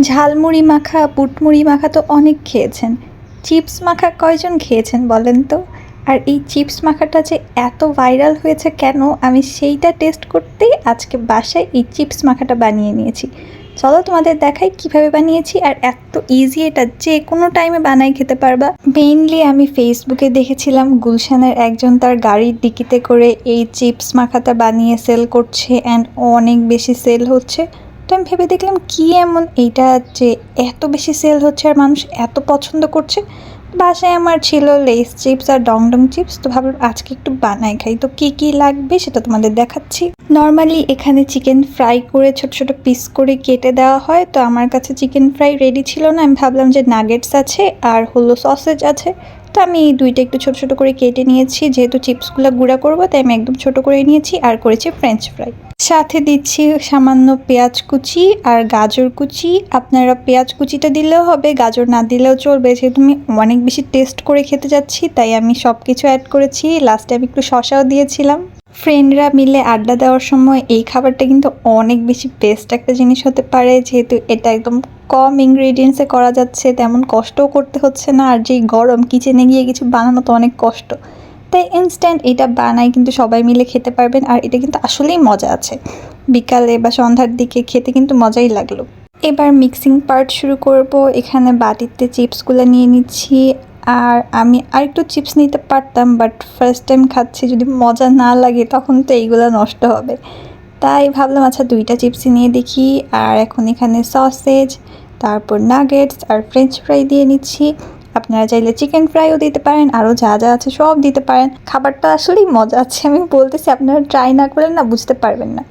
ঝালমুড়ি মাখা পুটমুড়ি মাখা তো অনেক খেয়েছেন। চিপস মাখা কয়জন খেয়েছেন বলেন তো? আর এই চিপস মাখাটা যে এত ভাইরাল হয়েছে কেন? আমি সেইটা টেস্ট করতেই আজকে বাসায় এই চিপস মাখাটা বানিয়ে নিয়েছি। চলো তোমাদের দেখাই কীভাবে বানিয়েছি আর এত ইজি এটা যে কোনো টাইমে বানাই খেতে পারবা। মেইনলি আমি ফেসবুকে দেখেছিলাম গুলশানের একজন তার গাড়ির ডিকিতে করে এই চিপস মাখাটা বানিয়ে সেল করছে অ্যান্ড অনেক বেশি সেল হচ্ছে। তো আমি ভেবে দেখলাম, কি এমন? এইটা যে এত বেশি সেল হচ্ছে আর মানুষ এত পছন্দ করছে। বাসায় আমার ছিল লেস চিপস আর ডংডং চিপস তো ভাবলাম আজকে একটু বানাই খাই। তো কি কি লাগবে সেটা তোমাদের দেখাচ্ছি। নর্মালি এখানে চিকেন ফ্রাই করে ছোট ছোট পিস করে কেটে দেওয়া হয়, তো আমার কাছে চিকেন ফ্রাই রেডি ছিল না। আমি ভাবলাম যে নাগেটস আছে আর হলো সসেজ আছে। তো আমি দুইটা একটু ছোট ছোট করে কেটে নিয়েছি। যেহেতু চিপসগুলো গুঁড়া করব, তাই আমি একদম ছোট করে নিয়েছি আর করেছি ফ্রেঞ্চ ফ্রাই সাথে দিচ্ছি সামান্য পেঁয়াজ কুচি আর গাজর কুচি। আপনারা পেঁয়াজ কুচিটা দিলেও হবে, গাজর না দিলেও চলবে। যেহেতু আমি অনেক বেশি টেস্ট করে খেতে যাচ্ছি, তাই আমি সব কিছু অ্যাড করেছি লাস্টে আমি একটু শশাও দিয়েছিলাম। ফ্রেন্ডরা মিলে আড্ডা দেওয়ার সময় এই খাবারটা কিন্তু অনেক বেশি বেস্ট একটা জিনিস হতে পারে। যেহেতু এটা একদম কম ইনগ্রিডিয়েন্টসে করা যাচ্ছে, তেমন কষ্টও করতে হচ্ছে না। আর যেই গরম কিচেনে গিয়ে কিছু বানানো তো অনেক কষ্ট। তাই ইনস্ট্যান্ট এটা বানাই কিন্তু সবাই মিলে খেতে পারবেন। আর এটা কিন্তু আসলেই মজা আছে। বিকালে বা সন্ধ্যার দিকে খেতে কিন্তু মজাই লাগল। এবার মিক্সিং পার্ট শুরু করব। এখানে বাটিতে চিপসগুলো নিয়ে নিচ্ছি। আর আমি আরেকটু চিপস নিতে পারতাম বাট ফার্স্ট টাইম খাচ্ছি, যদি মজা না লাগে, তখন তো এইগুলো নষ্ট হবে। তাই ভাবলাম আচ্ছা দুইটা চিপসই নিয়ে দেখি। আর এখন এখানে সসেজ তারপর নাগেটস আর ফ্রেঞ্চ ফ্রাই দিয়ে নিচ্ছি। আপনারা চাইলে চিকেন ফ্রাইও দিতে পারেন আরও যা যা আছে সব দিতে পারেন। খাবারটা আসলেই মজা আছে, আমি বলতেছি, আপনারা ট্রাই না করলে না বুঝতে পারবেন না।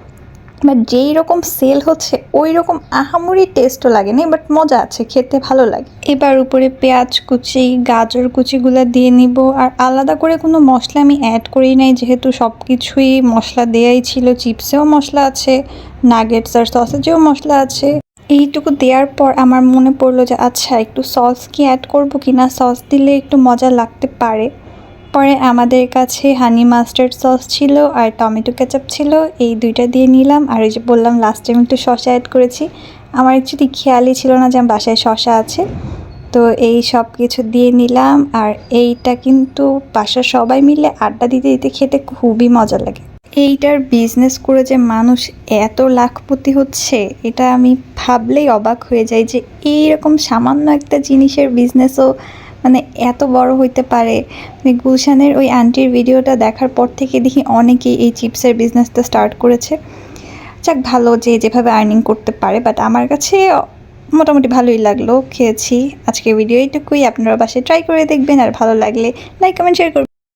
বাট যেই রকম সেল হচ্ছে, ওই রকম আহামরি টেস্টও লাগে না বাট মজা আছে, খেতে ভালো লাগে। এবার উপরে পেঁয়াজ কুচি, গাজর কুচিগুলো দিয়ে নিব, আর আলাদা করে কোনো মশলা আমি অ্যাড করি নাই, যেহেতু সব কিছুই মশলা দেয়াই ছিল চিপসেও মশলা আছে নাগেটস আর সসেজেও মশলা আছে। এইটুকু দেওয়ার পর আমার মনে পড়ল যে আচ্ছা একটু সস কি অ্যাড করব কি না সস দিলে একটু মজা লাগতে পারে। পরে আমাদের কাছে হানি মাস্টার্ড সস ছিল আর টমেটো কেচাপ ছিল। এই দুইটা দিয়ে নিলাম আর এই যে বললাম লাস্ট টাইম একটু শশা অ্যাড করেছি। আমার অ্যাকচুয়ালি খেয়ালই ছিল না যে আমার বাসায় শশা আছে। তো এই সব কিছু দিয়ে নিলাম আর এইটা কিন্তু বাসার সবাই মিলে আড্ডা দিতে দিতে খেতে খুবই মজা লাগে। এইটার বিজনেস করে যে মানুষ এত লাখপতি হচ্ছে, এটা আমি ভাবলেই অবাক হয়ে যাই যে এইরকম সামান্য একটা জিনিসের বিজনেসও মানে এত বড় হইতে পারে। মানে গুলশানের ওই আন্টির ভিডিওটা দেখার পর থেকে দেখি অনেকেই এই চিপসের বিজনেসটা স্টার্ট করেছে। যাক, ভালো যে যেভাবে আর্নিং করতে পারে বাট আমার কাছে মোটামুটি ভালোই লাগল, খেয়েছি। আজকে ভিডিও এইটুকুই আপনারা বাসায় ট্রাই করে দেখবেন, আর ভালো লাগলে লাইক কমেন্ট শেয়ার করবেন।